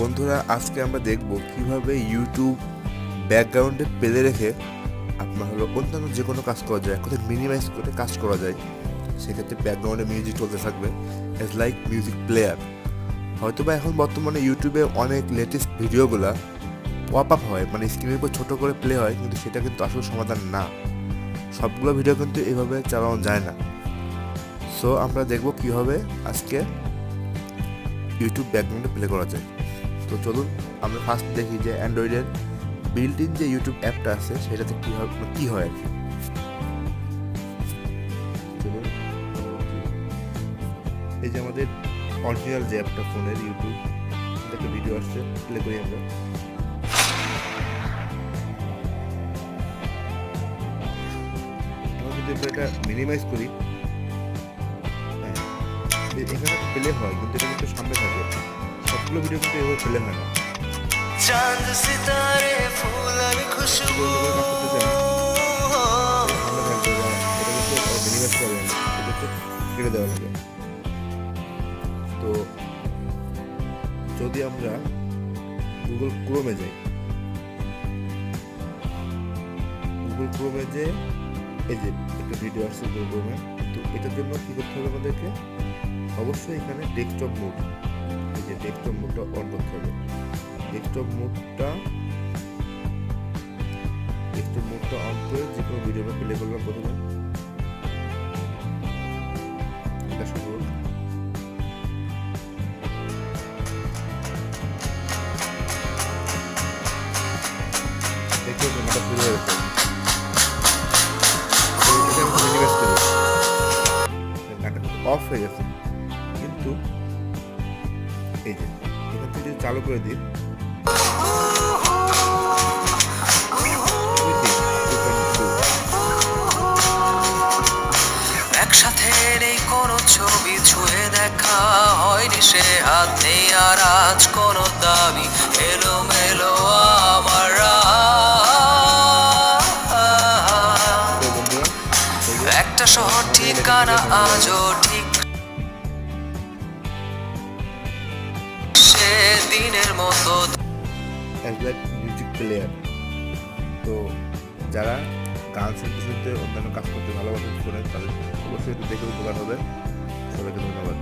বন্ধুরা, আজকে আমরা দেখব কীভাবে ইউটিউব ব্যাকগ্রাউন্ডে পেলে রেখে আপনার হলো অন্যান্য যে কোনো কাজ করা যায় কোথায় মিনিমাইজ করে কাজ করা যায়। সেক্ষেত্রে ব্যাকগ্রাউন্ডে মিউজিক চলতে থাকবে এজ লাইক মিউজিক প্লেয়ার হয়তো বা এখন বর্তমানে ইউটিউবে অনেক লেটেস্ট ভিডিওগুলা পপ আপ হয় মানে স্ক্রিনের উপর ছোটো করে প্লে হয়, কিন্তু সেটা কিন্তু আসল সমাধান না। সবগুলো ভিডিও কিন্তু এভাবে চালানো যায় না। সো আমরা দেখব কীভাবে আজকে ইউটিউব ব্যাকগ্রাউন্ডে প্লে করা যায়। তো চলুন আমরা ফার্স্ট দেখি যে অ্যান্ড্রয়েডের বিল্ট ইন যে ইউটিউব অ্যাপটা আছে, সেটাতে কী হয় কী হয় আর কি? এই যে আমাদের অরিজিনাল যে অ্যাপটা ফোনের ইউটিউব থেকে ভিডিও আসছে প্লে করি আমরা। আমরা এটা মিনিমাইজ করি হ্যাঁ এখানে প্লে হয়, কিন্তু এটা কিন্তু সামনে থাকে। অনেকগুলো ভিডিও কিন্তু এভাবে ফেলে হয় না। চাঁদ সিতারে ফুল আর খুশবু। তো যদি আমরা গুগল ক্রোমে যাই গুগল ক্রোমে যে এই যে একটা ভিডিও আসছে গুগল ক্রোমে তো এটার জন্য কি করতে হবে আমাদেরকে? অবশ্যই এখানে ডেস্কটপ মোড যে ডেস্কটপ মোডটা অন করতে হবে। ডেস্কটপ মোডটা ডেস্কটপ মোডটা অন করে যে কোনো ভিডিও আমরা প্লে করলাম প্রথমে। অফ হয়ে গেছে। কিন্তু এই যে এখান থেকে যদি চালু করে দিই একসাথে নেই কোনো ছবি ছুঁয়ে দেখা হয়নি সে হাত নেই আর আজ কোনো দাবি। এলো মেলো আমার এই একটা শহর ঠিকানা আজও ঠিক সে দিনের মতো। অ্যাজ মিউজিক প্লেয়ার তো যারা গান শুনতে শুনতে অন্যান্য কাজ করতে ভালোবাসেন শোনেন তাদের অবশ্যই দেখে উপকার হবে সবাইকে ধন্যবাদ।